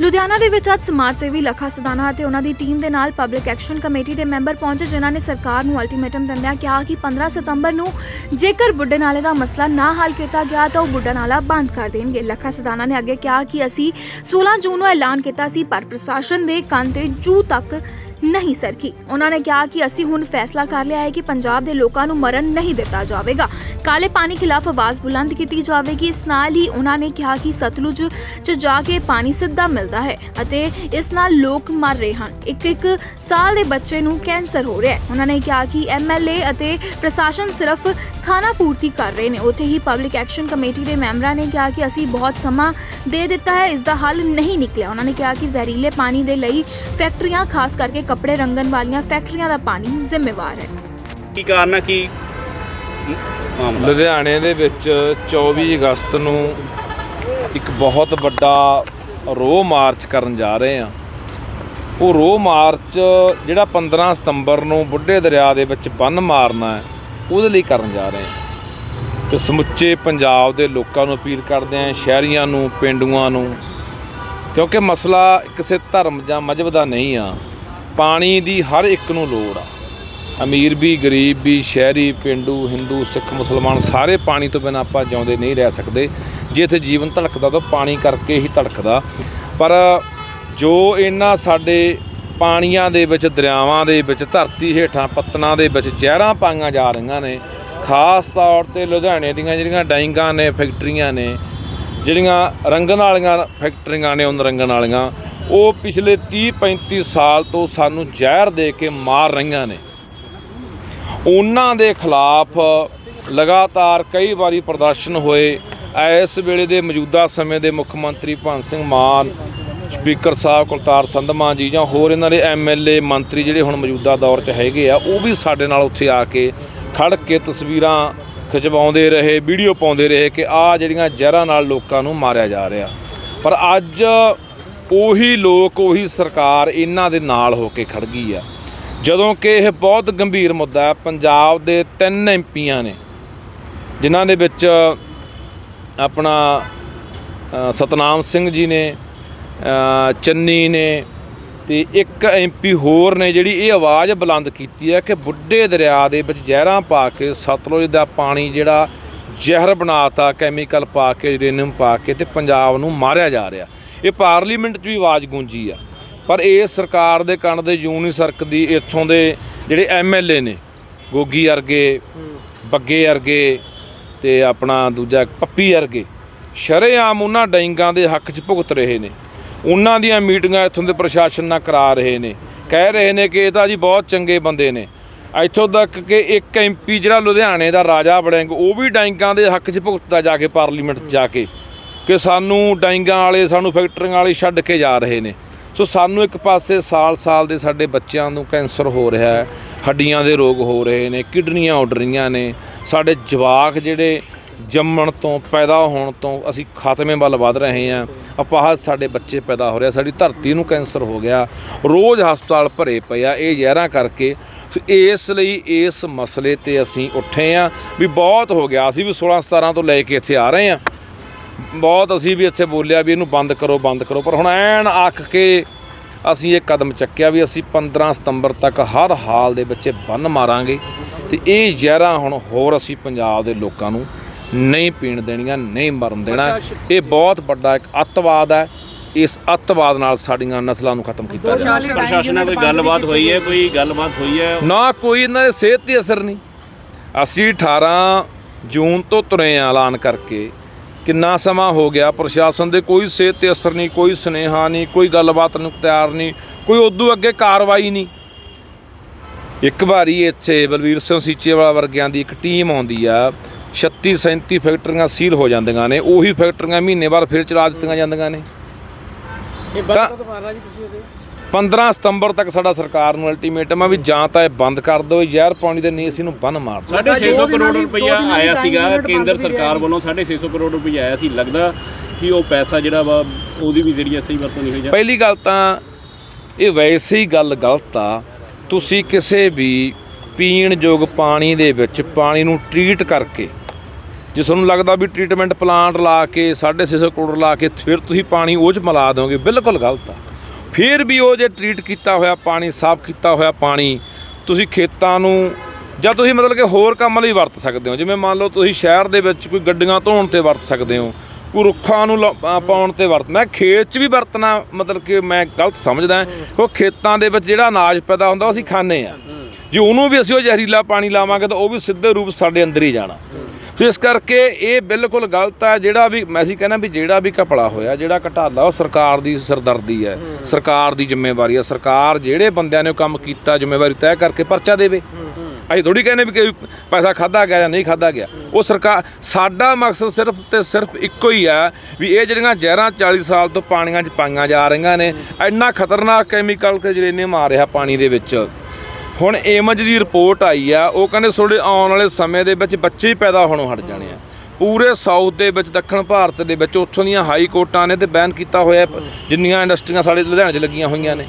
ਲੁਧਿਆਣਾ ਦੇ ਵਿੱਚ ਅੱਜ ਸਮਾਜ ਸੇਵੀ ਲਖਾ ਸਦਾਨਾ ਅਤੇ ਉਹਨਾਂ ਦੀ ਟੀਮ ਦੇ ਨਾਲ ਪਬਲਿਕ ਐਕਸ਼ਨ ਕਮੇਟੀ ਦੇ ਮੈਂਬਰ ਪਹੁੰਚੇ, ਜਿਨ੍ਹਾਂ ਨੇ ਸਰਕਾਰ ਨੂੰ ਅਲਟੀਮੇਟਮ ਦਿੰਦਿਆਂ ਕਿਹਾ ਕਿ 15 ਸਤੰਬਰ ਨੂੰ ਜੇਕਰ ਬੁੱਢੇ ਨਾਲੇ ਦਾ ਮਸਲਾ ਨਾ ਹੱਲ ਕੀਤਾ ਗਿਆ ਤਾਂ ਉਹ ਬੁੱਢਾ ਨਾਲਾ ਬੰਦ ਕਰ ਦੇਣਗੇ। ਲਖਾ ਸਦਾਨਾ ਨੇ ਅੱਗੇ ਕਿਹਾ ਕਿ ਅਸੀਂ 16 ਜੂਨ ਨੂੰ ਐਲਾਨ ਕੀਤਾ ਸੀ, ਪਰ ਪ੍ਰਸ਼ਾਸਨ ਦੇ ਕੰਨ ਤੇ ਜੂ ਤੱਕ ਨਹੀਂ ਸਰਕੀ ਉਹਨਾਂ ਨੇ ਕਿਹਾ ਕਿ ਅਸੀਂ ਹੁਣ ਫੈਸਲਾ ਕਰ ਲਿਆ ਹੈ ਕਿ ਪੰਜਾਬ ਦੇ ਲੋਕਾਂ ਨੂੰ ਮਰਨ ਨਹੀਂ ਦਿੱਤਾ ਜਾਵੇਗਾ। ਕਾਲੇ ਪਾਣੀ ਖਿਲਾਫ ਆਵਾਜ਼ ਬੁਲੰਦ ਕੀਤੀ ਜਾਵੇਗੀ। ਇਸ ਨਾਲ ਹੀ ਉਹਨਾਂ ਨੇ ਕਿਹਾ ਕਿ ਸਤਲੁਜ 'ਚ ਜਾ ਕੇ ਪਾਣੀ ਸਿੱਧਾ ਮਿਲਦਾ ਹੈ ਅਤੇ ਇਸ ਨਾਲ ਲੋਕ ਮਰ ਰਹੇ ਹਨ। ਇੱਕ ਇੱਕ ਸਾਲ ਦੇ ਬੱਚੇ ਨੂੰ ਕੈਂਸਰ ਹੋ ਰਿਹਾ ਹੈ। ਉਹਨਾਂ ਨੇ ਕਿਹਾ ਕਿ ਐਮਐਲਏ ਅਤੇ ਪ੍ਰਸ਼ਾਸਨ ਸਿਰਫ ਖਾਣਾ ਪੂਰਤੀ ਕਰ ਰਹੇ ਨੇ। ਉੱਥੇ ਹੀ ਪਬਲਿਕ ਐਕਸ਼ਨ ਕਮੇਟੀ ਦੇ ਮੈਂਬਰਾਂ ਨੇ ਕਿਹਾ ਕਿ ਅਸੀਂ ਬਹੁਤ ਸਮਾਂ ਦੇ ਦਿੱਤਾ ਹੈ, ਇਸ ਦਾ ਹੱਲ ਨਹੀਂ ਨਿਕਲਿਆ। ਉਹਨਾਂ ਨੇ ਕਿਹਾ ਕਿ ਜ਼ਹਿਰੀਲੇ ਪਾਣੀ ਦੇ ਲਈ ਫੈਕਟਰੀਆਂ ਖਾਸ ਕਰਕੇ ਕੱਪੜੇ ਰੰਗਣ ਵਾਲੀਆਂ ਫੈਕਟਰੀਆਂ ਦਾ ਪਾਣੀ ਜ਼ਿੰਮੇਵਾਰ ਹੈ। ਕੀ ਕਾਰਨ ਹੈ ਕੀ ਮਾਮਲਾ? ਲੁਧਿਆਣੇ ਦੇ ਵਿੱਚ 24 ਅਗਸਤ ਨੂੰ ਇੱਕ ਬਹੁਤ ਵੱਡਾ ਰੋਹ ਮਾਰਚ ਕਰਨ ਜਾ ਰਹੇ ਆ ਉਹ ਰੋਹ ਮਾਰਚ ਜਿਹੜਾ 15 ਸਤੰਬਰ ਨੂੰ ਬੁੱਢੇ ਦਰਿਆ ਦੇ ਵਿੱਚ ਬੰਨ ਮਾਰਨਾ ਹੈ ਉਹਦੇ ਲਈ ਕਰਨ ਜਾ ਰਹੇ ਆ ਤੇ ਸਮੁੱਚੇ ਪੰਜਾਬ ਦੇ ਲੋਕਾਂ ਨੂੰ ਅਪੀਲ ਕਰਦੇ ਆ ਸ਼ਹਿਰੀਆਂ ਨੂੰ ਪਿੰਡੂਆਂ ਨੂੰ ਕਿਉਂਕਿ ਮਸਲਾ ਕਿਸੇ ਧਰਮ ਜਾਂ ਮਜ਼ਹਬ ਦਾ ਨਹੀਂ ਆ। ਪਾਣੀ ਦੀ ਹਰ ਇੱਕ ਨੂੰ ਲੋੜ ਆ। ਅਮੀਰ ਵੀ, ਗਰੀਬ ਵੀ, ਸ਼ਹਿਰੀ, ਪਿੰਡੂ, ਹਿੰਦੂ, ਸਿੱਖ, ਮੁਸਲਮਾਨ ਸਾਰੇ ਪਾਣੀ ਤੋਂ ਬਿਨਾਂ ਆਪਾਂ ਜਿਉਂਦੇ ਨਹੀਂ ਰਹਿ ਸਕਦੇ। ਜੇ ਇੱਥੇ ਜੀਵਨ ਧੜਕਦਾ ਤਾਂ ਪਾਣੀ ਕਰਕੇ ਹੀ ਧੜਕਦਾ। ਪਰ ਜੋ ਇਹਨਾਂ ਸਾਡੇ ਪਾਣੀਆਂ ਦੇ ਵਿੱਚ, ਦਰਿਆਵਾਂ ਦੇ ਵਿੱਚ, ਧਰਤੀ ਹੇਠਾਂ ਪੱਤਨਾਂ ਦੇ ਵਿੱਚ ਜ਼ਹਿਰਾਂ ਪਾਈਆਂ ਜਾ ਰਹੀਆਂ ਨੇ, ਖਾਸ ਤੌਰ ਤੇ ਲੁਧਿਆਣੇ ਦੀਆਂ ਜਿਹੜੀਆਂ ਡਾਈਂਗਾਂ ਨੇ, ਫੈਕਟਰੀਆਂ ਨੇ, ਜਿਹੜੀਆਂ ਰੰਗਣ ਵਾਲੀਆਂ ਫੈਕਟਰੀਆਂ ਨੇ ਉਹਨਾਂ ਰੰਗਣ ਵਾਲੀਆਂ ਉਹ ਪਿਛਲੇ 30 35 ਸਾਲ ਤੋਂ ਸਾਨੂੰ ਜ਼ਹਿਰ ਦੇ ਕੇ ਮਾਰ ਰਹੀਆਂ ਨੇ। ਉਹਨਾਂ ਦੇ ਖਿਲਾਫ ਲਗਾਤਾਰ ਕਈ ਵਾਰੀ ਪ੍ਰਦਰਸ਼ਨ ਹੋਏ। ਇਸ ਵੇਲੇ ਦੇ ਮੌਜੂਦਾ ਸਮੇਂ ਦੇ ਮੁੱਖ ਮੰਤਰੀ ਭਗਵੰਤ ਸਿੰਘ ਮਾਨ, ਸਪੀਕਰ ਸਾਹਿਬ ਕੁਲਤਾਰ ਸੰਧਮਾ ਜੀ ਜਾਂ ਹੋਰ ਇਹਨਾਂ ਦੇ ਐਮਐਲਏ ਮੰਤਰੀ ਜਿਹੜੇ ਹੁਣ ਮੌਜੂਦਾ ਦੌਰ 'ਚ ਹੈਗੇ ਆ, ਉਹ ਵੀ ਸਾਡੇ ਨਾਲ ਉੱਥੇ ਆ ਕੇ ਖੜ ਕੇ ਤਸਵੀਰਾਂ ਖਿਚਵਾਉਂਦੇ ਰਹੇ, ਵੀਡੀਓ ਪਾਉਂਦੇ ਰਹੇ ਕਿ ਆ ਜਿਹੜੀਆਂ ਜ਼ਹਿਰਾਂ ਨਾਲ ਲੋਕਾਂ ਨੂੰ ਮਾਰਿਆ ਜਾ ਰਿਹਾ। ਪਰ ਅੱਜ ਉਹੀ ਲੋਕ, ਉਹੀ ਸਰਕਾਰ ਇਹਨਾਂ ਦੇ ਨਾਲ ਹੋ ਕੇ ਖੜ ਗਈ ਆ। ਜਦੋਂ ਕਿ ਇਹ ਬਹੁਤ ਗੰਭੀਰ ਮੁੱਦਾ ਹੈ, ਪੰਜਾਬ ਦੇ ਤਿੰਨ ਐਮਪੀਆਂ ਨੇ, ਜਿਨ੍ਹਾਂ ਦੇ ਵਿੱਚ ਆਪਣਾ ਸਤਨਾਮ ਸਿੰਘ ਜੀ ਨੇ ਚੰਨੀ ਨੇ ਤੇ ਇੱਕ ਐਮਪੀ ਹੋਰ ਨੇ ਜਿਹੜੀ ਇਹ ਆਵਾਜ਼ ਬੁਲੰਦ ਕੀਤੀ ਹੈ ਕਿ ਬੁੱਢੇ ਦਰਿਆ ਦੇ ਵਿੱਚ ਜ਼ਹਿਰਾਂ ਪਾ ਕੇ ਸਤਲੁਜ ਦਾ ਪਾਣੀ ਜਿਹੜਾ ਜ਼ਹਿਰ ਬਣਾਤਾ, ਕੈਮੀਕਲ ਪਾ ਕੇ, ਯੂਰੇਨੀਅਮ ਪਾ ਕੇ ਤੇ ਪੰਜਾਬ ਨੂੰ ਮਾਰਿਆ ਜਾ ਰਿਹਾ। ਇਹ ਪਾਰਲੀਮੈਂਟ 'ਚ ਵੀ ਆਵਾਜ਼ ਗੂੰਜੀ ਆ। ਪਰ ਇਹ ਸਰਕਾਰ ਦੇ ਕੰਨ ਦੇ ਯੂਨੀ ਸਰਕ ਦੀ ਇੱਥੋਂ ਦੇ ਜਿਹੜੇ ਐਮਐਲਏ ਨੇ, ਗੋਗੀ ਵਰਗੇ, ਬੱਗੇ ਵਰਗੇ ਤੇ ਆਪਣਾ ਦੂਜਾ ਪੱਪੀ ਵਰਗੇ, ਸ਼ਰੇਆਮ ਉਹਨਾਂ ਡਾਈਂਗਾਂ ਦੇ ਹੱਕ 'ਚ ਭੁਗਤ ਰਹੇ ਨੇ। ਉਹਨਾਂ ਦੀਆਂ ਮੀਟਿੰਗਾਂ ਇੱਥੋਂ ਦੇ ਪ੍ਰਸ਼ਾਸਨ ਨਾਲ ਕਰਾ ਰਹੇ ਨੇ। ਕਹਿ ਰਹੇ ਨੇ ਕਿ ਇਹ ਤਾਂ ਜੀ ਬਹੁਤ ਚੰਗੇ ਬੰਦੇ ਨੇ। ਇੱਥੋਂ ਤੱਕ ਕਿ ਇੱਕ ਐਮਪੀ ਜਿਹੜਾ ਲੁਧਿਆਣੇ ਦਾ ਰਾਜਾ ਬੜਿੰਗ ਉਹ ਵੀ ਡਾਈਂਗਾਂ ਦੇ ਹੱਕ 'ਚ ਭੁਗਤਦਾ ਜਾ ਕੇ ਪਾਰਲੀਮੈਂਟ 'ਚ ਜਾ ਕੇ। ਕਿ ਸਾਨੂੰ ਡਾਈਂਗਾਂ ਵਾਲੇ, ਸਾਨੂੰ ਫੈਕਟਰੀਆਂ ਵਾਲੇ ਛੱਡ ਕੇ ਜਾ ਰਹੇ ਨੇ। ਸੋ ਸਾਨੂੰ ਇੱਕ ਪਾਸੇ ਸਾਲ-ਸਾਲ ਦੇ ਸਾਡੇ ਬੱਚਿਆਂ ਨੂੰ ਕੈਂਸਰ ਹੋ ਰਿਹਾ ਹੈ, ਹੱਡੀਆਂ ਦੇ ਰੋਗ ਹੋ ਰਹੇ ਨੇ, ਕਿਡਨੀਆਂ ਉੱਡ ਰਹੀਆਂ ਨੇ। ਸਾਡੇ ਜਵਾਕ ਜਿਹੜੇ ਜੰਮਣ ਤੋਂ, ਪੈਦਾ ਹੋਣ ਤੋਂ ਅਸੀਂ ਖਾਤਮੇ ਵੱਲ ਵਧ ਰਹੇ ਹਾਂ। ਅਪਾਹਜ ਸਾਡੇ ਬੱਚੇ ਪੈਦਾ ਹੋ ਰਿਹਾ, ਸਾਡੀ ਧਰਤੀ ਨੂੰ ਕੈਂਸਰ ਹੋ ਗਿਆ। ਰੋਜ਼ ਹਸਪਤਾਲ ਭਰੇ ਪਏ ਆ, ਇਹ ਜ਼ਹਿਰਾਂ ਕਰਕੇ। ਇਸ ਲਈ ਇਸ ਮਸਲੇ ਤੇ ਅਸੀਂ ਉੱਠੇ ਆ ਵੀ ਬਹੁਤ ਹੋ ਗਿਆ। ਅਸੀਂ ਵੀ 16 17 ਤੋਂ ਲੈ ਕੇ ਇੱਥੇ ਆ ਰਹੇ ਆ ਬਹੁਤ ਅਸੀਂ ਵੀ ਇੱਥੇ ਬੋਲਿਆ ਵੀ ਇਹਨੂੰ ਬੰਦ ਕਰੋ ਬੰਦ ਕਰੋ। ਪਰ ਹੁਣ ਐਨ ਅੱਕ ਕੇ ਅਸੀਂ ਇਹ ਕਦਮ ਚੱਕਿਆ ਵੀ ਅਸੀਂ 15 ਸਤੰਬਰ ਤੱਕ ਹਰ ਹਾਲ ਦੇ ਵਿੱਚ ਇਹ ਬੰਨ ਮਾਰਾਂਗੇ ਤੇ ਇਹ ਜ਼ਹਿਰਾਂ ਹੁਣ ਹੋਰ ਅਸੀਂ ਪੰਜਾਬ ਦੇ ਲੋਕਾਂ ਨੂੰ ਨਹੀਂ ਪੀਣ ਦੇਣੀਆਂ ਨਹੀਂ ਮਰਨ ਦੇਣਾ। ਇਹ ਬਹੁਤ ਵੱਡਾ ਇੱਕ ਅੱਤਵਾਦ ਹੈ। ਇਸ ਅੱਤਵਾਦ ਨਾਲ ਸਾਡੀਆਂ ਨਸਲਾਂ ਨੂੰ ਖਤਮ ਕੀਤਾ ਜਾਵੇ ਪ੍ਰਸ਼ਾਸਨ ਨਾਲ ਕੋਈ ਗੱਲਬਾਤ ਹੋਈ ਹੈ ਕੋਈ ਗੱਲਬਾਤ ਹੋਈ ਹੈ? ਨਾ ਕੋਈ ਇਹਨਾਂ ਦੇ ਸਿਹਤ ਤੇ ਅਸਰ ਨਹੀਂ। ਅਸੀਂ 18 ਜੂਨ ਤੋਂ ਤੁਰੇ ਐਲਾਨ ਕਰਕੇ ਕਿੰਨਾ ਸਮਾਂ ਹੋ ਗਿਆ ਪ੍ਰਸ਼ਾਸਨ ਦੇ ਕੋਈ ਸਿਹਤ ਤੇ ਅਸਰ ਨਹੀਂ ਕੋਈ ਸੁਨੇਹਾ ਨਹੀਂ ਕੋਈ ਗੱਲਬਾਤ ਨੂੰ ਤਿਆਰ ਨਹੀਂ ਕੋਈ ਉਦੋਂ ਅੱਗੇ ਕਾਰਵਾਈ ਨਹੀਂ। ਇੱਕ ਵਾਰੀ ਇੱਥੇ ਬਲਵੀਰ ਸਿੰਘ ਸੀਚੇਵਾਲਾ ਵਰਗਿਆਂ ਦੀ ਇੱਕ ਟੀਮ ਆਉਂਦੀ ਆ 36 37 ਫੈਕਟਰੀਆਂ ਸੀਲ ਹੋ ਜਾਂਦੀਆਂ ਨੇ ਉਹੀ ਫੈਕਟਰੀਆਂ ਮਹੀਨੇ ਬਾਅਦ ਫਿਰ ਚਲਾ ਦਿੱਤੀਆਂ ਜਾਂਦੀਆਂ ਨੇ। ਇਹ ਬੰਦ ਕਦੋਂ ਮਾਰਨਾ ਜੀ ਤੁਸੀਂ ਉਹਦੇ? 15 ਸਤੰਬਰ ਤੱਕ ਸਾਡਾ ਸਰਕਾਰ ਨੂੰ ਅਲਟੀਮੇਟਮ ਆ ਵੀ ਜਾਂ ਤਾਂ ਇਹ ਬੰਦ ਕਰ ਦਿਓ ਜ਼ਹਿਰ ਪਾਣੀ ਦੇ ਨਹੀਂ ਅਸੀਂ ਨੂੰ ਬੰਨ ਮਾਰ ਦਿਓ। 650 ਕਰੋੜ ਰੁਪਈਆ ਆਇਆ ਸੀਗਾ ਕੇਂਦਰ ਸਰਕਾਰ ਵੱਲੋਂ 650 ਕਰੋੜ ਰੁਪਈਆ ਆਇਆ ਸੀ। ਲੱਗਦਾ ਕਿ ਉਹ ਪੈਸਾ ਜਿਹੜਾ ਵਾ ਉਹਦੀ ਵੀ ਜਿਹੜੀ ਆ ਸਹੀ ਵਰਤੋਂ ਨਹੀਂ ਹੋਈ ਜਾਂ ਪਹਿਲੀ ਗੱਲ ਤਾਂ ਇਹ ਵੈਸੇ ਹੀ ਗੱਲ ਗਲਤ ਆ ਤੁਸੀਂ ਕਿਸੇ ਵੀ ਪੀਣ ਯੋਗ ਪਾਣੀ ਦੇ ਵਿੱਚ ਪਾਣੀ ਨੂੰ ਟਰੀਟ ਕਰਕੇ ਜੇ ਤੁਹਾਨੂੰ ਲੱਗਦਾ ਵੀ ਟ੍ਰੀਟਮੈਂਟ ਪਲਾਂਟ ਲਾ ਕੇ 650 ਕਰੋੜ ਲਾ ਕੇ ਫਿਰ ਤੁਸੀਂ ਪਾਣੀ ਉਹ ਚ ਮਿਲਾ ਦੋਗੇ ਬਿਲਕੁਲ ਗਲਤ ਆ। ਫਿਰ ਵੀ ਉਹ ਜੇ ਟ੍ਰੀਟ ਕੀਤਾ ਹੋਇਆ, ਪਾਣੀ ਸਾਫ਼ ਕੀਤਾ ਹੋਇਆ ਪਾਣੀ, ਤੁਸੀਂ ਖੇਤਾਂ ਨੂੰ ਜਾਂ ਤੁਸੀਂ ਮਤਲਬ ਕਿ ਹੋਰ ਕੰਮ ਲਈ ਵਰਤ ਸਕਦੇ ਹੋ। ਜਿਵੇਂ ਮੰਨ ਲਓ ਤੁਸੀਂ ਸ਼ਹਿਰ ਦੇ ਵਿੱਚ ਕੋਈ ਗੱਡੀਆਂ ਧੋਣ ਤੇ ਵਰਤ ਸਕਦੇ ਹੋ, ਕੋਈ ਰੁੱਖਾਂ ਨੂੰ ਲਾ- ਪਾਉਣ ਤੇ ਵਰਤ। ਮੈਂ ਖੇਤ 'ਚ ਵੀ ਵਰਤਣਾ ਮਤਲਬ ਕਿ ਮੈਂ ਗਲਤ ਸਮਝਦਾ ਉਹ ਖੇਤਾਂ ਦੇ ਵਿੱਚ ਜਿਹੜਾ ਅਨਾਜ ਪੈਦਾ ਹੁੰਦਾ, ਉਹ ਅਸੀਂ ਖਾਂਦੇ ਆ ਜੇ ਉਹਨੂੰ ਵੀ ਅਸੀਂ ਉਹ ਜ਼ਹਿਰੀਲਾ ਪਾਣੀ ਲਾਵਾਂਗੇ, ਤਾਂ ਉਹ ਵੀ ਸਿੱਧੇ ਰੂਪ ਸਾਡੇ ਅੰਦਰ ਹੀ ਜਾਣਾ। ਸੋ ਇਸ ਕਰਕੇ ਇਹ ਬਿਲਕੁਲ ਗਲਤ ਹੈ, ਜਿਹੜਾ ਵੀ ਮੈਂ ਅਸੀਂ ਕਹਿੰਦਾ ਵੀ ਜਿਹੜਾ ਵੀ ਘਪਲਾ ਹੋਇਆ, ਜਿਹੜਾ ਘਟਾਲਾ, ਉਹ ਸਰਕਾਰ ਦੀ ਸਰਦਰਦੀ ਹੈ, ਸਰਕਾਰ ਦੀ ਜ਼ਿੰਮੇਵਾਰੀ ਹੈ। ਸਰਕਾਰ ਜਿਹੜੇ ਬੰਦਿਆਂ ਨੇ ਉਹ ਕੰਮ ਕੀਤਾ, ਜ਼ਿੰਮੇਵਾਰੀ ਤੈਅ ਕਰਕੇ ਪਰਚਾ ਦੇਵੇ। ਅਸੀਂ ਥੋੜੀ ਕਹਿੰਦੇ ਵੀ ਕਿ ਪੈਸਾ ਖਾਦਾ ਗਿਆ ਜਾਂ ਨਹੀਂ ਖਾਦਾ ਗਿਆ। ਉਹ ਸਰਕਾਰ, ਸਾਡਾ ਮਕਸਦ ਸਿਰਫ ਤੇ ਸਿਰਫ ਇੱਕੋ ਹੀ ਆ ਵੀ ਇਹ ਜਿਹੜੀਆਂ ਜ਼ਹਿਰਾਂ 40 ਸਾਲ ਤੋਂ ਪਾਣੀਆਂ 'ਚ ਪਾਈਆਂ ਜਾ ਰਹੀਆਂ ਨੇ, ਇੰਨਾ ਖਤਰਨਾਕ ਕੈਮੀਕਲ ਤੇ ਜਰੇਨੀਅਮ ਆ ਰਿਹਾ ਪਾਣੀ ਦੇ ਵਿੱਚ। ਹੁਣ ਏਮਜ ਦੀ ਰਿਪੋਰਟ ਆਈ ਆ ਉਹ ਕਹਿੰਦੇ ਤੁਹਾਡੇ ਆਉਣ ਵਾਲੇ ਸਮੇਂ ਦੇ ਵਿੱਚ ਬੱਚੇ ਹੀ ਪੈਦਾ ਹੋਣੋਂ ਹਟ ਜਾਣੇ ਆ। ਪੂਰੇ ਸਾਊਥ ਦੇ ਵਿੱਚ ਦੱਖਣ ਭਾਰਤ ਦੇ ਵਿੱਚ ਉੱਥੋਂ ਦੀਆਂ ਹਾਈ ਕੋਰਟਾਂ ਨੇ ਤੇ ਬੈਨ ਕੀਤਾ ਹੋਇਆ ਜਿੰਨੀਆਂ ਇੰਡਸਟਰੀਆਂ ਸਾਡੇ ਲੁਧਿਆਣੇ 'ਚ ਲੱਗੀਆਂ ਹੋਈਆਂ ਨੇ।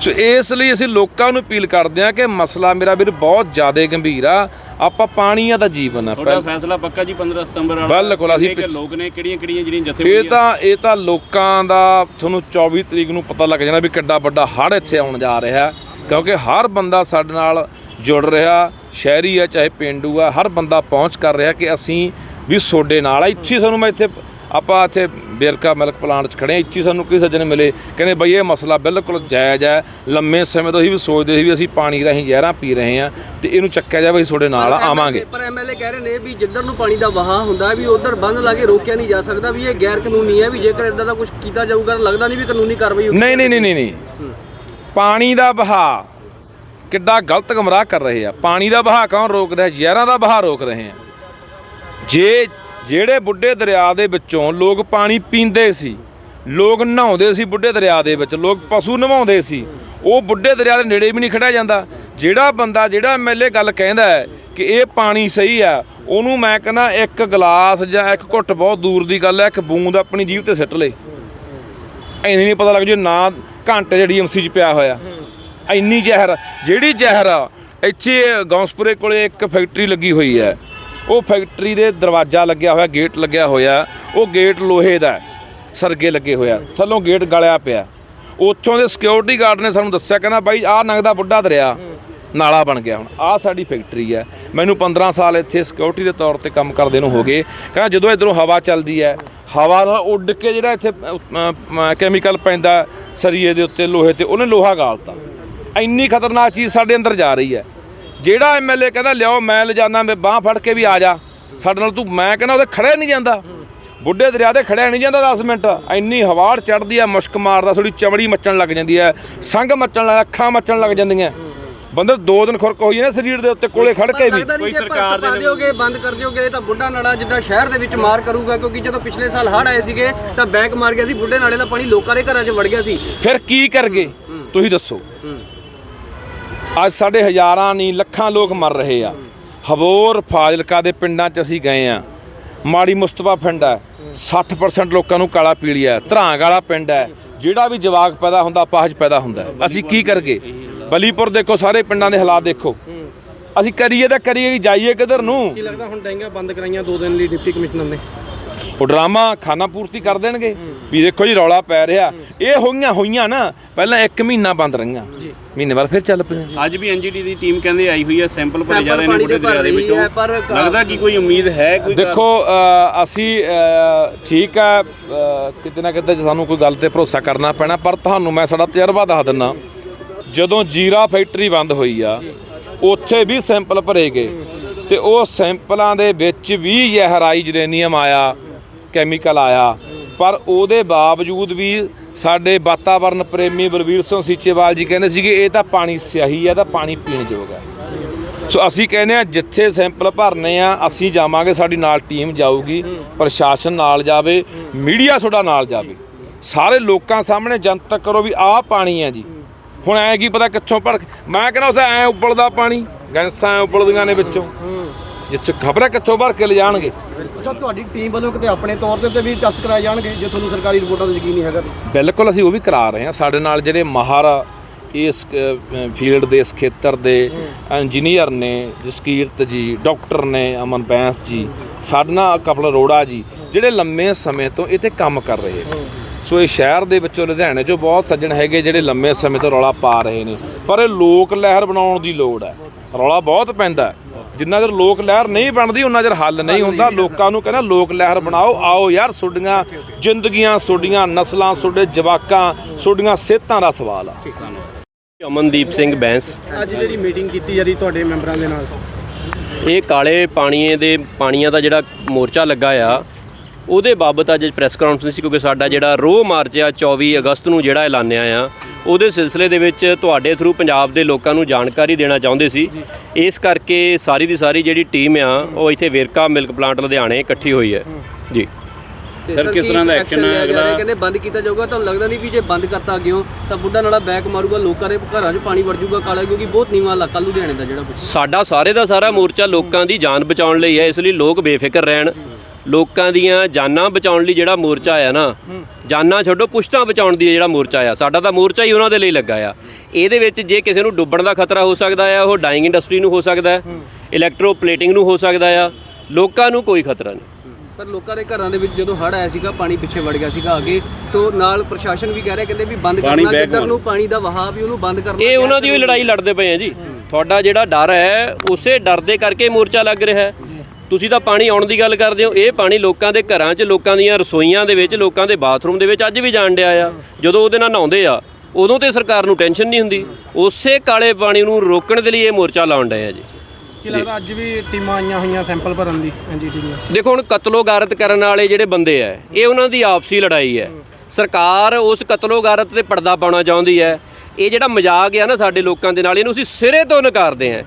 ਸੋ ਇਸ ਲਈ ਅਸੀਂ ਲੋਕਾਂ ਨੂੰ ਅਪੀਲ ਕਰਦੇ ਹਾਂ ਕਿ ਮਸਲਾ ਮੇਰਾ ਵੀਰ ਬਹੁਤ ਜ਼ਿਆਦਾ ਗੰਭੀਰ ਆ। ਆਪਾਂ ਪਾਣੀ ਆ ਦਾ ਜੀਵਨ ਆ ਤੁਹਾਡਾ ਫੈਸਲਾ ਪੱਕਾ ਜੀ 15 ਸਤੰਬਰ ਵਾਲਾ? ਬਿਲਕੁਲ, ਅਸੀਂ ਲੋਕ ਨੇ ਕਿਹੜੀਆਂ ਕਿਹੜੀਆਂ ਜਿਹੜੀਆਂ ਇਹ ਜਥੇਬੰਦੀਆਂ ਤਾਂ ਇਹ ਤਾਂ ਲੋਕਾਂ ਦਾ ਤੁਹਾਨੂੰ 24 ਤਰੀਕ ਨੂੰ ਪਤਾ ਲੱਗ ਜਾਣਾ ਵੀ ਕਿੱਡਾ ਵੱਡਾ ਹੜ੍ਹ ਇੱਥੇ ਆਉਣ ਜਾ ਰਿਹਾ। ਕਿਉਂਕਿ ਹਰ ਬੰਦਾ ਸਾਡੇ ਨਾਲ ਜੁੜ ਰਿਹਾ ਸ਼ਹਿਰੀ ਆ ਚਾਹੇ ਪਿੰਡੂ ਆ ਹਰ ਬੰਦਾ ਪਹੁੰਚ ਕਰ ਰਿਹਾ ਕਿ ਅਸੀਂ ਵੀ ਸੋਡੇ ਨਾਲ ਆ। ਇੱਥੇ ਸਾਨੂੰ ਮੈਂ ਇੱਥੇ ਆਪਾਂ ਇੱਥੇ ਬੇਰਕਾ ਮਿਲਕ ਪਲਾਂਟ 'ਚ ਖੜੇ ਇੱਥੇ ਸਾਨੂੰ ਕਿਸੇ ਸੱਜਣ ਮਿਲੇ ਕਹਿੰਦੇ ਬਈ ਇਹ ਮਸਲਾ ਬਿਲਕੁਲ ਜਾਇਜ਼ ਹੈ। ਲੰਮੇ ਸਮੇਂ ਤੋਂ ਅਸੀਂ ਵੀ ਸੋਚਦੇ ਸੀ ਵੀ ਅਸੀਂ ਪਾਣੀ ਰਾਹੀਂ ਜ਼ਹਿਰਾਂ ਪੀ ਰਹੇ ਹਾਂ ਤੇ ਇਹਨੂੰ ਚੱਕਿਆ ਜਾਵੇ ਅਸੀਂ ਤੁਹਾਡੇ ਨਾਲ ਆਵਾਂਗੇ। ਪਰ ਐਮਐਲਏ ਕਹਿ ਰਹੇ ਨੇ ਵੀ ਜਿੱਧਰ ਨੂੰ ਪਾਣੀ ਦਾ ਵਹਾਅ ਹੁੰਦਾ ਵੀ ਉਧਰ ਬੰਦ ਲਾ ਕੇ ਰੋਕਿਆ ਨਹੀਂ ਜਾ ਸਕਦਾ ਵੀ ਇਹ ਗੈਰ ਕਾਨੂੰਨੀ ਹੈ ਵੀ ਜੇਕਰ ਇਦਾਂ ਦਾ ਕੁਝ ਕੀਤਾ ਜਾਊਗਾ ਤਾਂ ਲੱਗਦਾ ਨਹੀਂ ਵੀ ਕਾਨੂੰਨੀ ਕਾਰਵਾਈ ਹੋਊਗੀ। ਨਹੀਂ ਨਹੀਂ ਨਹੀਂ ਨਹੀਂ ਪਾਣੀ ਦਾ ਵਹਾਅ ਕਿੱਡਾ ਗਲਤ ਗਮਰਾਹ ਕਰ ਰਹੇ ਆ। ਪਾਣੀ ਦਾ ਵਹਾਅ ਕੌਣ ਰੋਕ ਰਿਹਾ? ਜ਼ਹਿਰਾਂ ਦਾ ਵਹਾਅ ਰੋਕ ਰਹੇ ਆ। ਜੇ ਜਿਹੜੇ ਬੁੱਢੇ ਦਰਿਆ ਦੇ ਵਿੱਚੋਂ ਲੋਕ ਪਾਣੀ ਪੀਂਦੇ ਸੀ, ਲੋਕ ਨਹਾਉਂਦੇ ਸੀ ਬੁੱਢੇ ਦਰਿਆ ਦੇ ਵਿੱਚ, ਲੋਕ ਪਸ਼ੂ ਨਵਾਉਂਦੇ ਸੀ, ਉਹ ਬੁੱਢੇ ਦਰਿਆ ਦੇ ਨੇੜੇ ਵੀ ਨਹੀਂ ਖੜਿਆ ਜਾਂਦਾ। ਜਿਹੜਾ ਬੰਦਾ, ਜਿਹੜਾ ਐਮਐਲਏ ਗੱਲ ਕਹਿੰਦਾ ਹੈ ਕਿ ਇਹ ਪਾਣੀ ਸਹੀ ਆ, ਉਹਨੂੰ ਮੈਂ ਕਹਿੰਦਾ ਇੱਕ ਗਲਾਸ ਜਾਂ ਇੱਕ ਘੁੱਟ ਬਹੁਤ ਦੂਰ ਦੀ ਗੱਲ ਹੈ, ਇੱਕ ਬੂੰਦ ਆਪਣੀ ਜੀਭ ਤੇ ਸਿੱਟ ਲੇ। ਐਨੀ ਨਹੀਂ ਪਤਾ ਲੱਗ ਜੂ ਨਾ ਘੰਟੇ ਜਿਹੜੀ ਐਮਸੀ ਚ ਪਿਆ ਹੋਇਆ। ਇੰਨੀ ਜ਼ਹਿਰ, ਜਿਹੜੀ ਜ਼ਹਿਰ ਆ, ਇੱਥੇ ਗੌਂਸਪੁਰੇ ਕੋਲੇ ਇੱਕ ਫੈਕਟਰੀ ਲੱਗੀ ਹੋਈ ਹੈ। ਉਹ ਫੈਕਟਰੀ ਦੇ ਦਰਵਾਜ਼ਾ ਲੱਗਿਆ ਹੋਇਆ ਗੇਟ ਲੱਗਿਆ ਹੋਇਆ। ਉਹ ਗੇਟ ਲੋਹੇ ਦਾ ਸਰਗੇ ਲੱਗੇ ਹੋਇਆ ਥੱਲੋਂ ਗੇਟ ਗਲਿਆ ਪਿਆ। ਉੱਥੋਂ ਦੇ ਸਿਕਿਉਰਿਟੀ ਗਾਰਡ ਨੇ ਸਾਨੂੰ ਦੱਸਿਆ, ਕਹਿੰਦਾ, ਬਾਈ, ਆਹ ਨੰਗਦਾ ਬੁੱਢਾ ਦਰਿਆ। ਨਾਲਾ ਬਣ ਗਿਆ ਹੁਣ। ਆਹ ਸਾਡੀ ਫੈਕਟਰੀ ਹੈ। ਮੈਨੂੰ 15 ਸਾਲ ਇੱਥੇ ਸਿਕਿਉਰਿਟੀ ਦੇ ਤੌਰ ਤੇ ਕੰਮ ਕਰਦੇ ਨੂੰ ਹੋ ਗਏ। ਕਹਿੰਦਾ ਜਦੋਂ ਇਧਰੋਂ ਹਵਾ ਚੱਲਦੀ ਹੈ, ਹਵਾ ਨਾਲ ਉੱਡ ਕੇ ਜਿਹੜਾ ਇੱਥੇ ਕੈਮੀਕਲ ਪੈਂਦਾ ਸਰੀਏ ਦੇ ਉੱਤੇ, ਲੋਹੇ ਤੇ, ਉਹਨੇ ਲੋਹਾ ਗਾਲਤਾ। ਇੰਨੀ ਖਤਰਨਾਕ ਚੀਜ਼ ਸਾਡੇ ਅੰਦਰ ਜਾ ਰਹੀ ਹੈ। ਜਿਹੜਾ ਐਮਐਲਏ ਕਹਿੰਦਾ, ਲਿਆਓ, ਮੈਂ ਲਿਜਾਣਾ ਮੈਂ ਬਾਹ ਫੜ ਕੇ ਵੀ ਆ ਜਾ। ਸਾਡੇ ਨਾਲ ਤੂੰ, ਮੈਂ ਕਹਿੰਦਾ, ਉਹਦੇ ਖੜਿਆ ਨਹੀਂ ਜਾਂਦਾ। ਬੁੱਢੇ ਦਰਿਆ ਦੇ ਖੜਿਆ ਨਹੀਂ ਜਾਂਦਾ 10 ਮਿੰਟ। ਇੰਨੀ ਹਵਾੜ ਚੜਦੀ ਆ ਮੁਸ਼ਕ ਮਾਰਦਾ ਥੋੜੀ ਚਮੜੀ ਮੱਚਣ ਲੱਗ ਜਾਂਦੀ ਹੈ ਸੰਗ ਮੱਚਣ ਲੱਗ, ਅੱਖਾਂ ਮੱਚਣ ਲੱਗ ਜਾਂਦੀਆਂ। ਬੰਦੇ ਦੋ ਦਿਨ ਖੁਰਕ ਹੋਈ ਨਾ ਸਰੀਰ ਦੇ ਉੱਤੇ ਕੋਲੇ ਖੜ ਕੇ ਵੀ। ਕੋਈ ਸਰਕਾਰ ਦੇ ਦਿਓਗੇ ਬੰਦ ਕਰ ਦਿਓਗੇ ਤਾਂ ਬੁੱਢਾ ਨਾਲਾ ਜਿੱਦਾਂ ਸ਼ਹਿਰ ਦੇ ਵਿੱਚ ਮਾਰ ਕਰੂਗਾ ਕਿਉਂਕਿ ਜਦੋਂ ਪਿਛਲੇ ਸਾਲ ਹੜ੍ਹ ਆਏ ਸੀਗੇ ਤਾਂ ਬੈਕ ਮਾਰ ਗਿਆ ਸੀ ਬੁੱਢੇ ਨਾਲੇ ਦਾ ਪਾਣੀ ਲੋਕਾਂ ਦੇ ਘਰਾਂ 'ਚ ਵੜ ਗਿਆ ਸੀ। ਫਿਰ ਕੀ ਕਰਗੇ? ਤੁਸੀਂ ਦੱਸੋ। ਅੱਜ ਸਾਡੇ ਹਜ਼ਾਰਾਂ ਨਹੀਂ ਲੱਖਾਂ ਲੋਕ ਮਰ ਰਹੇ ਆ। ਹਬੋਰ ਫਾਜ਼ਿਲਕਾ ਦੇ ਪਿੰਡਾਂ 'ਚ ਅਸੀਂ ਗਏ ਆ। ਮਾੜੀ ਮੁਸਤਫਾ ਪਿੰਡ ਹੈ 60% ਲੋਕਾਂ ਨੂੰ ਕਾਲਾ ਪੀਲੀਆ। ਹੈ ਧਰਾਂਗ ਵਾਲਾ ਪਿੰਡ ਹੈ ਜਿਹੜਾ ਵੀ ਜਵਾਕ ਪੈਦਾ ਹੁੰਦਾ ਪਾਹਜ ਪੈਦਾ ਹੁੰਦਾ। ਅਸੀਂ ਕੀ ਕਰਗੇ? ਬਲੀਪੁਰ ਦੇਖੋ ਸਾਰੇ ਪਿੰਡਾਂ ਦੇ ਹਾਲਾਤ ਦੇਖੋ। ਅਸੀਂ ਕਰੀਏ ਤਾਂ ਕਰੀਏ ਕਿ ਜਾਈਏ ਕਿਧਰ ਨੂੰ? ਕੀ ਲੱਗਦਾ ਹੁਣ ਡੈਂਗਾ ਬੰਦ ਕਰਾਈਆਂ ਦੋ ਦਿਨ ਲਈ ਡਿਪਟੀ ਕਮਿਸ਼ਨਰ ਨੇ? ਉਹ ਡਰਾਮਾ ਖਾਨਾ ਪੂਰਤੀ ਕਰ ਦੇਣਗੇ। ਵੀ ਦੇਖੋ ਜੀ ਰੌਲਾ ਪੈ ਰਿਹਾ। ਇਹ ਹੋਈਆਂ ਹੋਈਆਂ ਨਾ ਪਹਿਲਾਂ 1 ਮਹੀਨਾ ਬੰਦ ਰਹੀਆਂ। ਮਹੀਨੇ ਬਾਅਦ ਫਿਰ ਚੱਲ ਪਈਆਂ ਅੱਜ ਵੀ ਐਨਜੀਟੀ ਦੀ ਟੀਮ ਕਹਿੰਦੇ ਆਈ ਹੋਈ ਹੈ ਸੈਂਪਲ ਭਰੇ ਜਾ ਰਹੇ ਨੇ ਭਰ ਦਰਿਆ ਵਿੱਚੋਂ। ਲੱਗਦਾ ਕਿ ਕੋਈ ਉਮੀਦ ਹੈ ਕੋਈ ਦੇਖੋ ਅਸੀਂ ਠੀਕ ਹੈ ਅ, ਕਿਤੇ ਨਾ ਕਿਤੇ ਸਾਨੂੰ ਕੋਈ ਗੱਲ ਤੇ ਭਰੋਸਾ ਕਰਨਾ ਪੈਣਾ ਪਰ ਤੁਹਾਨੂੰ ਮੈਂ ਸਾਡਾ ਤਜਰਬਾ ਦੱਸ ਦਿੰਨਾ ਜਦੋਂ ਜੀਰਾ ਫੈਕਟਰੀ ਬੰਦ ਹੋਈ ਆ, ਉੱਥੇ ਵੀ ਸੈਂਪਲ ਭਰੇ ਗਏ। ਤੇ ਉਹ ਸੈਂਪਲਾਂ ਦੇ ਵਿੱਚ ਵੀ ਜ਼ਹਿਰਾਈ ਜਰੇਨੀਅਮ ਆਇਆ, ਕੈਮੀਕਲ ਆਇਆ। ਪਰ ਉਹਦੇ ਬਾਵਜੂਦ ਵੀ ਸਾਡੇ ਵਾਤਾਵਰਣ ਪ੍ਰੇਮੀ ਬਲਵੀਰ ਸਿੰਘ ਸੀਚੇਵਾਲ ਜੀ ਕਹਿੰਦੇ ਸੀਗੇ, ਇਹ ਤਾਂ ਪਾਣੀ ਸਿਆਹੀ ਹੈ ਤਾਂ ਪਾਣੀ ਪੀਣ ਯੋਗ ਹੈ ਸੋ ਅਸੀਂ ਕਹਿੰਦੇ ਆ, ਜਿੱਥੇ ਸੈਂਪਲ ਭਰਨੇ ਆ, ਅਸੀਂ ਜਾਵਾਂਗੇ, ਸਾਡੀ ਨਾਲ ਟੀਮ ਜਾਊਗੀ, ਪ੍ਰਸ਼ਾਸਨ ਨਾਲ ਜਾਵੇ, ਮੀਡੀਆ ਤੁਹਾਡਾ ਨਾਲ ਜਾਵੇ। ਸਾਰੇ ਲੋਕਾਂ ਸਾਹਮਣੇ ਜਨਤਕ ਕਰੋ ਵੀ ਆਹ ਪਾਣੀ ਹੈ ਜੀ। ਹੁਣ ਐ ਕੀ ਪਤਾ ਕਿੱਥੋਂ ਭੜ ਮੈਂ ਕਹਿੰਦਾ ਉੱਥੇ ਐ ਉਬਲਦਾ ਪਾਣੀ ਗੈਸਾਂ ਐਂ ਉਬਲਦੀਆਂ ਨੇ ਵਿੱਚੋਂ। ਜਿੱਥੇ ਖਬਰਾਂ ਕਿੱਥੋਂ ਭਰ ਕੇ ਲਿਜਾਣਗੇ? ਅੱਛਾ ਤੁਹਾਡੀ ਟੀਮ ਵੱਲੋਂ ਕਿਤੇ ਆਪਣੇ ਤੌਰ ਤੇ ਵੀ ਟੈਸਟ ਕਰਾਏ ਜਾਣਗੇ ਜੇ ਤੁਹਾਨੂੰ ਸਰਕਾਰੀ ਰਿਪੋਰਟਾਂ ਤੇ ਯਕੀਨ ਨਹੀਂ ਹੈਗਾ ਬਿਲਕੁਲ ਅਸੀਂ ਉਹ ਵੀ ਕਰਾ ਰਹੇ ਹਾਂ। ਸਾਡੇ ਨਾਲ ਜਿਹੜੇ ਮਾਹਰ ਇਸ ਫੀਲਡ ਦੇ ਇਸ ਖੇਤਰ ਦੇ ਇੰਜੀਨੀਅਰ ਨੇ ਜਸਕੀਰਤ ਜੀ ਡਾਕਟਰ ਨੇ ਅਮਨ ਬੈਂਸ ਜੀ ਸਾਡਨਾ ਕਪਲ ਅਰੋੜਾ ਜੀ ਜਿਹੜੇ ਲੰਮੇ ਸਮੇਂ ਤੋਂ ਇੱਥੇ ਕੰਮ ਕਰ ਰਹੇ ਨੇ ਸੋ ਇਹ ਸ਼ਹਿਰ ਦੇ ਵਿੱਚੋਂ ਲੁਧਿਆਣੇ ਚੋਂ ਬਹੁਤ ਸੱਜਣ ਹੈਗੇ ਜਿਹੜੇ ਲੰਮੇ ਸਮੇਂ ਤੋਂ ਰੌਲਾ ਪਾ ਰਹੇ ਨੇ। ਪਰ ਇਹ ਲੋਕ ਲਹਿਰ ਬਣਾਉਣ ਦੀ ਲੋੜ ਹੈ। ਰੌਲਾ ਬਹੁਤ ਪੈਂਦਾ। ਜਿੰਨਾ ਚਿਰ ਲੋਕ ਲਹਿਰ ਨਹੀਂ ਬਣਦੀ ਉਹਨਾਂ ਚਿਰ ਹੱਲ ਨਹੀਂ ਹੁੰਦਾ। ਲੋਕਾਂ ਨੂੰ ਕਹਿੰਦਾ ਲੋਕ ਲਹਿਰ ਬਣਾਓ। ਆਓ ਯਾਰ ਤੁਹਾਡੀਆਂ ਜ਼ਿੰਦਗੀਆਂ ਤੁਹਾਡੀਆਂ ਨਸਲਾਂ ਤੁਹਾਡੇ ਜਵਾਕਾਂ ਤੁਹਾਡੀਆਂ ਸਿਹਤਾਂ ਦਾ ਸਵਾਲ ਆ। ਅਮਨਦੀਪ ਸਿੰਘ ਬੈਂਸ। ਅੱਜ ਜਿਹੜੀ ਮੀਟਿੰਗ ਕੀਤੀ ਜਾ ਰਹੀ ਤੁਹਾਡੇ ਮੈਂਬਰਾਂ ਦੇ ਨਾਲ। ਇਹ ਕਾਲੇ ਪਾਣੀਏ ਦੇ ਪਾਣੀਆਂ ਦਾ ਜਿਹੜਾ ਮੋਰਚਾ ਲੱਗਾ ਆ ਉਹਦੇ ਬਾਬਤ ਅੱਜ ਪ੍ਰੈਸ ਕਾਨਫਰੰਸ ਸੀ ਕਿਉਂਕਿ ਸਾਡਾ ਜਿਹੜਾ ਰੋਹ ਮਾਰਚ ਆ 24 ਅਗਸਤ ਨੂੰ ਜਿਹੜਾ ਐਲਾਨਿਆ ਆ ਉਹਦੇ ਸਿਲਸਿਲੇ ਦੇ ਵਿੱਚ ਤੁਹਾਡੇ ਥਰੂ ਪੰਜਾਬ ਦੇ ਲੋਕਾਂ ਨੂੰ ਜਾਣਕਾਰੀ ਦੇਣਾ ਚਾਹੁੰਦੇ ਸੀ। ਇਸ ਕਰਕੇ ਸਾਰੀ ਦੀ ਸਾਰੀ ਜਿਹੜੀ ਟੀਮ ਆ ਉਹ ਇੱਥੇ ਵੇਰਕਾ ਮਿਲਕ ਪਲਾਂਟ ਲੁਧਿਆਣੇ ਇਕੱਠੀ ਹੋਈ ਹੈ। ਜੀ। ਸਰ, ਕਿਸ ਤਰ੍ਹਾਂ ਦਾ ਰਿਹਾ? ਅਗਲਾ? ਕਹਿੰਦੇ ਬੰਦ ਕੀਤਾ ਜਾਊਗਾ ਤੁਹਾਨੂੰ ਲੱਗਦਾ ਨਹੀਂ ਵੀ ਜੇ ਬੰਦ ਕਰਤਾ ਅੱਗਿਓ ਤਾਂ ਬੁੱਢਾ ਨਾਲਾ ਬੈਕ ਮਾਰੂਗਾ ਲੋਕਾਂ ਦੇ ਘਰਾਂ 'ਚ ਪਾਣੀ ਵੜ ਜਾਊਗਾ ਕਾਲਾ ਕਿਉਂਕਿ ਬਹੁਤ ਨੀਵਾਂ ਇਲਾਕਾ ਲੁਧਿਆਣੇ ਦਾ ਜਿਹੜਾ ਸਾਡਾ ਸਾਰੇ ਦਾ ਸਾਰਾ ਮੋਰਚਾ ਲੋਕਾਂ ਦੀ ਜਾਨ ਬਚਾਉਣ ਲਈ ਹੈ ਇਸ ਲਈ ਲੋਕ ਬੇਫਿਕਰ ਰਹਿਣ। ਲੋਕਾਂ ਦੀਆਂ ਜਾਨਾਂ ਬਚਾਉਣ ਲਈ ਜਿਹੜਾ ਮੋਰਚਾ ਆ ਨਾ ਜਾਨਾਂ ਛੱਡੋ ਪੁਸ਼ਤਾਂ ਬਚਾਉਣ ਦੀ ਜਿਹੜਾ ਮੋਰਚਾ ਆ ਸਾਡਾ ਤਾਂ ਮੋਰਚਾ ਹੀ ਉਹਨਾਂ ਦੇ ਲਈ ਲੱਗਾ ਆ। ਇਹਦੇ ਵਿੱਚ ਜੇ ਕਿਸੇ ਨੂੰ ਡੁੱਬਣ ਦਾ ਖਤਰਾ ਹੋ ਸਕਦਾ ਆ ਉਹ ਡਾਈਂਗ ਇੰਡਸਟਰੀ ਨੂੰ ਹੋ ਸਕਦਾ ਹੈ ਇਲੈਕਟ੍ਰੋਪਲੇਟਿੰਗ ਨੂੰ ਹੋ ਸਕਦਾ ਆ ਲੋਕਾਂ ਨੂੰ ਕੋਈ ਖਤਰਾ ਨਹੀਂ। ਪਰ ਲੋਕਾਂ ਦੇ ਘਰਾਂ ਦੇ ਵਿੱਚ ਜਦੋਂ ਹੜ ਆਇਆ ਸੀਗਾ ਪਾਣੀ ਪਿੱਛੇ ਵੜ ਗਿਆ ਸੀਗਾ ਅੱਗੇ ਸੋ ਨਾਲ ਪ੍ਰਸ਼ਾਸਨ ਵੀ ਕਹਿ ਰਿਹਾ ਕਹਿੰਦੇ ਵੀ ਬੰਦ ਕਰਨਾ ਜਿੱਧਰ। ਨੂੰ ਪਾਣੀ ਦਾ ਵਹਾਅ ਵੀ ਉਹਨੂੰ ਬੰਦ ਕਰਨਾ ਇਹ ਉਹਨਾਂ ਦੀ ਹੀ ਲੜਾਈ ਲੜਦੇ ਪਏ ਆ ਜੀ। ਤੁਹਾਡਾ ਜਿਹੜਾ ਡਰ ਹੈ ਉਸੇ ਡਰ ਦੇ ਕਰਕੇ ਮੋਰਚਾ ਲੱਗ ਰਿਹਾ ਹੈ। ਤੁਸੀਂ ਤਾਂ ਪਾਣੀ ਆਉਣ ਦੀ ਗੱਲ ਕਰਦੇ ਹੋ ਇਹ ਪਾਣੀ ਲੋਕਾਂ ਦੇ ਘਰਾਂ 'ਚ ਲੋਕਾਂ ਦੀਆਂ ਰਸੋਈਆਂ ਦੇ ਵਿੱਚ ਲੋਕਾਂ ਦੇ ਬਾਥਰੂਮ ਦੇ ਵਿੱਚ ਅੱਜ ਵੀ ਜਾਣ ਡਿਆ ਆ। ਜਦੋਂ ਉਹਦੇ ਨਾਲ ਨਹਾਉਂਦੇ ਆ ਉਦੋਂ ਤੇ ਸਰਕਾਰ ਨੂੰ ਟੈਨਸ਼ਨ ਨਹੀਂ ਹੁੰਦੀ। ਉਸੇ ਕਾਲੇ ਪਾਣੀ ਨੂੰ ਰੋਕਣ ਦੇ ਲਈ ਇਹ ਮੋਰਚਾ ਲਾਉਣ ਡਏ ਆ ਜੀ। ਕੀ ਲੱਗਦਾ ਅੱਜ ਵੀ ਟੀਮਾਂ ਆਈਆਂ ਹੋਈਆਂ ਸੈਂਪਲ ਭਰਨ ਦੀ ਐਨਜੀਟੀ ਦੀਆਂ? ਦੇਖੋ ਹੁਣ ਕਤਲੋ ਗਾਰਤ ਕਰਨ ਵਾਲੇ ਜਿਹੜੇ ਬੰਦੇ ਆ ਇਹ ਉਹਨਾਂ ਦੀ ਆਪਸੀ ਲੜਾਈ ਹੈ ਸਰਕਾਰ ਉਸ ਕਤਲੋ ਗਾਰਤ ਤੇ ਪਰਦਾ ਪਾਉਣਾ ਚਾਹੁੰਦੀ ਹੈ। ਇਹ ਜਿਹੜਾ ਮਜ਼ਾਕ ਆ ਨਾ ਸਾਡੇ ਲੋਕਾਂ ਦੇ ਨਾਲ ਇਹਨੂੰ ਅਸੀਂ ਸਿਰੇ ਤੋਂ ਨਕਾਰਦੇ ਹਾਂ।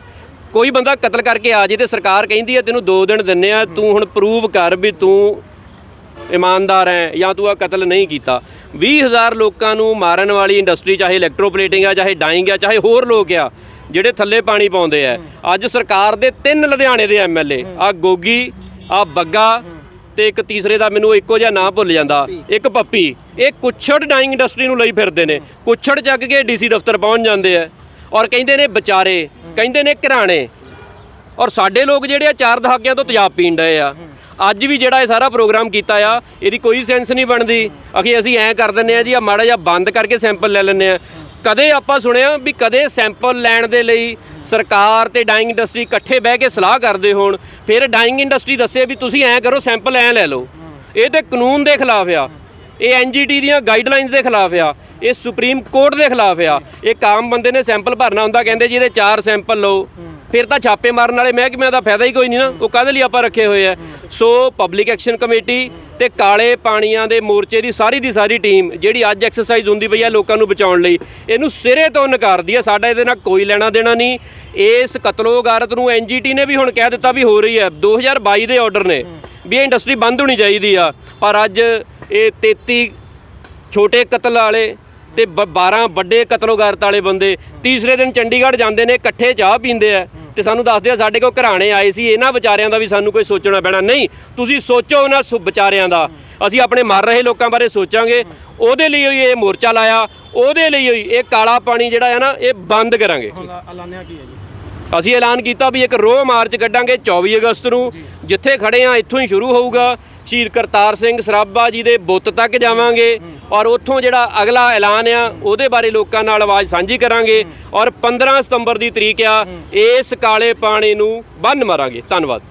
ਕੋਈ ਬੰਦਾ ਕਤਲ ਕਰਕੇ ਆ ਜੇ ਤੇ ਸਰਕਾਰ ਕਹਿੰਦੀ ਹੈ ਤੈਨੂੰ 2 ਦਿਨ ਦਿੰਨੇ ਆ, ਤੂੰ ਹੁਣ ਪ੍ਰੂਵ ਕਰ ਵੀ ਤੂੰ ਇਮਾਨਦਾਰ ਹੈ ਜਾਂ ਤੂੰ ਆ ਕਤਲ ਨਹੀਂ ਕੀਤਾ। 20000 ਲੋਕਾਂ ਨੂੰ ਮਾਰਨ ਵਾਲੀ ਇੰਡਸਟਰੀ ਚਾਹੇ ਇਲੈਕਟ੍ਰੋਪਲੇਟਿੰਗ ਆ, ਚਾਹੇ ਡਾਈਂਗ ਆ, ਚਾਹੇ ਹੋਰ ਲੋਕ ਆ, ਜਿਹੜੇ ਥੱਲੇ ਪਾਣੀ ਪਾਉਂਦੇ ਆ। ਅੱਜ ਸਰਕਾਰ ਦੇ ਤਿੰਨ ਲੁਧਿਆਣੇ ਦੇ ਐਮਐਲਏ ਆ ਗੋਗੀ, ਆ ਬੱਗਾ ਤੇ ਇੱਕ ਤੀਸਰੇ ਦਾ ਮੈਨੂੰ ਇੱਕੋ ਜਿਹਾ ਨਾਂ ਭੁੱਲ ਜਾਂਦਾ, ਇੱਕ ਪੱਪੀ। ਇਹ ਕੁੱਛੜ ਡਾਈਂਗ ਇੰਡਸਟਰੀ ਨੂੰ ਲਈ ਫਿਰਦੇ ਨੇ। ਕੁੱਛੜ ਚੱਕ ਕੇ ਡੀਸੀ ਦਫ਼ਤਰ ਪਹੁੰਚ ਜਾਂਦੇ ਆ। ਔਰ ਕਹਿੰਦੇ ਨੇ ਵਿਚਾਰੇ, ਕਹਿੰਦੇ ਨੇ ਘਰਾਣੇ। ਔਰ ਸਾਡੇ ਲੋਕ ਜਿਹੜੇ ਆ, ਚਾਰ ਦਹਾਕਿਆਂ ਤੋਂ ਤੇਜ਼ਾਬ ਪੀਣ ਡਏ ਆ। ਅੱਜ ਵੀ ਜਿਹੜਾ ਇਹ ਸਾਰਾ ਪ੍ਰੋਗਰਾਮ ਕੀਤਾ ਆ, ਇਹਦੀ ਕੋਈ ਸੈਂਸ ਨਹੀਂ ਬਣਦੀ। ਅਖੀ ਅਸੀਂ ਐਂ ਕਰ ਦਿੰਨੇ ਆ ਜੀ ਆ ਮਾੜਾ ਜਿਹਾ ਬੰਦ ਕਰਕੇ ਸੈਂਪਲ ਲੈ ਲੈਂਦੇ ਆ। ਕਦੇ ਆਪਾਂ ਸੁਣਿਆ ਵੀ ਕਦੇ ਸੈਂਪਲ ਲੈਣ ਦੇ ਲਈ ਸਰਕਾਰ ਤੇ ਡਾਈਂਗ ਇੰਡਸਟਰੀ ਇਕੱਠੇ ਬਹਿ ਕੇ ਸਲਾਹ ਕਰਦੇ ਹੋਣ, ਫਿਰ ਡਾਈਂਗ ਇੰਡਸਟਰੀ ਦੱਸੇ ਵੀ ਤੁਸੀਂ ਐਂ ਕਰੋ, ਸੈਂਪਲ ਐਂ ਲੈ ਲਓ। ਇਹ ਤੇ ਕਾਨੂੰਨ ਦੇ ਖਿਲਾਫ ਆ। ਇਹ ਐਨਜੀਟੀ ਦੀਆਂ ਗਾਈਡਲਾਈਨਸ ਦੇ ਖਿਲਾਫ ਆ, ਇਹ ਸੁਪਰੀਮ ਕੋਰਟ ਦੇ ਖਿਲਾਫ ਆ। ਇਹ ਕਾਮ ਬੰਦੇ ਨੇ ਸੈਂਪਲ ਭਰਨਾ ਹੁੰਦਾ, ਕਹਿੰਦੇ ਜੀ ਇਹਦੇ ਚਾਰ ਸੈਂਪਲ ਲਓ। ਫਿਰ ਤਾਂ ਛਾਪੇ ਮਾਰਨ ਵਾਲੇ ਮਹਿਕਮਿਆਂ ਦਾ ਫਾਇਦਾ ਹੀ ਕੋਈ ਨਹੀਂ ਨਾ, ਉਹ ਕਾਹਦੇ ਲਈ ਆਪਾਂ ਰੱਖੇ ਹੋਏ ਆ? ਸੋ ਪਬਲਿਕ ਐਕਸ਼ਨ ਕਮੇਟੀ ਤੇ ਕਾਲੇ ਪਾਣੀਆਂ ਦੇ ਮੋਰਚੇ ਦੀ ਸਾਰੀ ਦੀ ਸਾਰੀ ਟੀਮ ਜਿਹੜੀ ਅੱਜ ਐਕਸਰਸਾਈਜ਼ ਹੁੰਦੀ ਪਈ ਆ ਲੋਕਾਂ ਨੂੰ ਬਚਾਉਣ ਲਈ, ਇਹਨੂੰ ਸਿਰੇ ਤੋਂ ਨਕਾਰਦੀ ਆ, ਸਾਡਾ ਇਹਦੇ ਨਾਲ ਕੋਈ ਲੈਣਾ ਦੇਣਾ ਨਹੀਂ। ਇਸ ਕਤਲੋ ਗਾਰਤ ਨੂੰ ਐਨਜੀਟੀ ਨੇ ਵੀ ਹੁਣ ਕਹਿ ਦਿੱਤਾ ਵੀ ਹੋ ਰਹੀ ਹੈ 2022 ਦੇ ਆਰਡਰ ਨੇ, ਵੀ ਇਹ ਇੰਡਸਟਰੀ ਬੰਦ ਹੋਣੀ ਚਾਹੀਦੀ ਆ। ਪਰ ਅੱਜ ਇਹ 33 ਛੋਟੇ ਕਤਲ ਵਾਲੇ ਤੇ ਬ- 12 ਵੱਡੇ ਕਤਲੋਗਾਰਤ ਵਾਲੇ ਬੰਦੇ। ਤੀਸਰੇ ਦਿਨ ਚੰਡੀਗੜ੍ਹ ਜਾਂਦੇ ਨੇ, ਇਕੱਠੇ ਚਾਹ ਪੀਂਦੇ ਆ ਤੇ ਸਾਨੂੰ ਦੱਸਦੇ ਆ ਸਾਡੇ ਕੋਲ ਘਰਾਣੇ ਆਏ ਸੀ, ਇਹਨਾਂ ਵਿਚਾਰਿਆਂ ਦਾ ਵੀ ਸਾਨੂੰ ਕੋਈ ਸੋਚਣਾ ਪੈਣਾ। ਨਹੀਂ, ਤੁਸੀਂ ਸੋਚੋ ਉਹਨਾਂ ਸੁ- ਵਿਚਾਰਿਆਂ ਦਾ। ਅਸੀਂ ਆਪਣੇ ਮਰ ਰਹੇ ਲੋਕਾਂ ਬਾਰੇ ਸੋਚਾਂਗੇ। ਉਹਦੇ ਲਈ ਹੀ ਇਹ ਮੋਰਚਾ ਲਾਇਆ, ਉਹਦੇ ਲਈ ਹੀ ਇਹ ਕਾਲਾ ਪਾਣੀ ਜਿਹੜਾ ਹੈ ਨਾ, ਇਹ ਬੰਦ ਕਰਾਂਗੇ। ਐਲਾਨਿਆ ਕੀ ਹੈ ਜੀ? ਅਸੀਂ ਐਲਾਨ ਕੀਤਾ ਵੀ ਇੱਕ ਰੋਹ ਮਾਰਚ ਕੱਢਾਂਗੇ 24 ਅਗਸਤ ਨੂੰ ਜਿੱਥੇ ਖੜੇ ਆ ਇੱਥੋਂ ਹੀ ਸ਼ੁਰੂ ਹੋਊਗਾ। ਸ਼ਹੀਦ ਕਰਤਾਰ ਸਿੰਘ ਸਰਾਭਾ ਜੀ ਦੇ ਬੁੱਤ ਤੱਕ ਜਾਵਾਂਗੇ ਔਰ ਉੱਥੋਂ ਜਿਹੜਾ ਅਗਲਾ ਐਲਾਨ ਆ ਉਹਦੇ ਬਾਰੇ ਲੋਕਾਂ ਨਾਲ ਆਵਾਜ਼ ਸਾਂਝੀ ਕਰਾਂਗੇ ਔਰ 15 ਸਤੰਬਰ ਦੀ ਤਰੀਕ ਆ ਇਸ ਕਾਲੇ ਪਾਣੀ ਨੂੰ ਬੰਨ ਮਾਰਾਂਗੇ। ਧੰਨਵਾਦ।